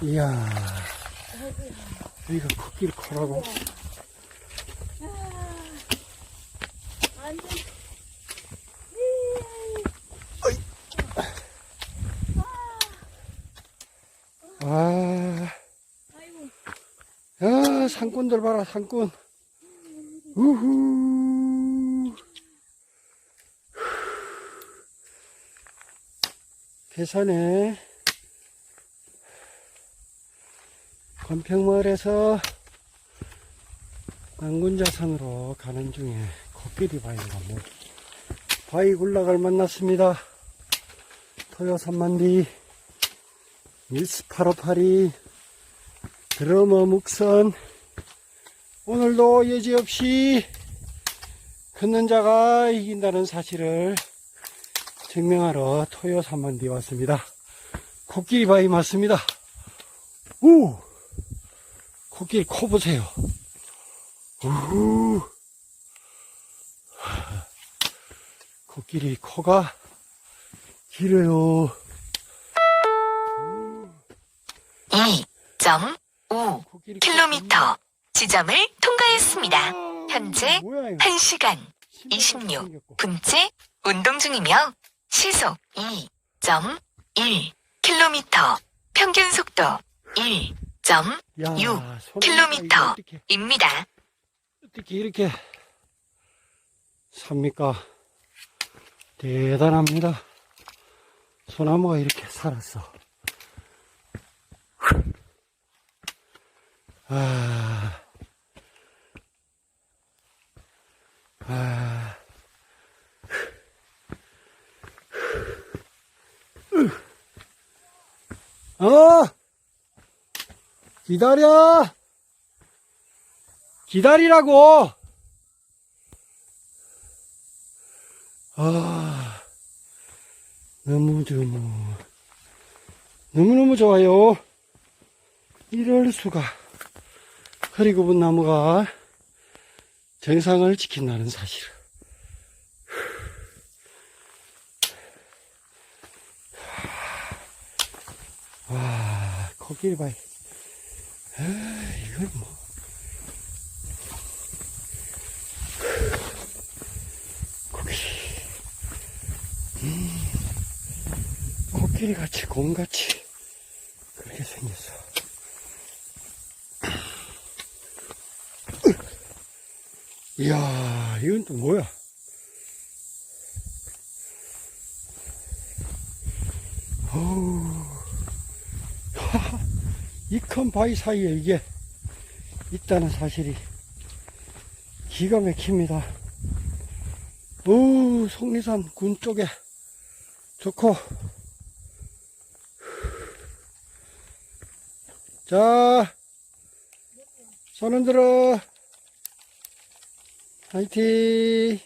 이야, 여기가 코라고. 완전. 아. 야, 산꾼들 봐라, 산꾼. 우후. 계산에 건평마을에서 난군자산으로 가는 중에 코끼리 바위가 뭐 바위 굴락을 만났습니다. 토요 3만디 밀스 858이 드러머 묵선 오늘도 여지없이 걷는 자가 이긴다는 사실을 증명하러 토요 3만디 왔습니다. 코끼리 바위 맞습니다. 오! 코끼리 코 보세요. 우후. 코끼리 코가 길어요. 2.5 코끼리 킬로미터 지점을 통과했습니다. 현재 뭐야, 이거? 1시간 신발같이 26 생겼고. 분째 운동 중이며 시속 2.1 킬로미터 평균 속도 1.6입니다. 야, 육 손을 킬로미터. 어떻게, 어떻게 이렇게 삽니까? 대단합니다. 소나무가 이렇게 살았어. 아, 아, 어, 기다려. 기다리라고. 아, 너무 너무 너무 너무 좋아요. 이럴 수가. 허리굽은 나무가 정상을 지킨다는 사실. 와, 코끼리 바 이걸 뭐. 코끼리. 음, 코끼리 같이, 곰 같이. 그렇게 생겼어. 이야, 이건 또 뭐야? 어우, 이 큰 바위 사이에 이게 있다는 사실이 기가 막힙니다. 오, 속리산 군 쪽에 좋고. 자, 손 흔 들어. 화이팅!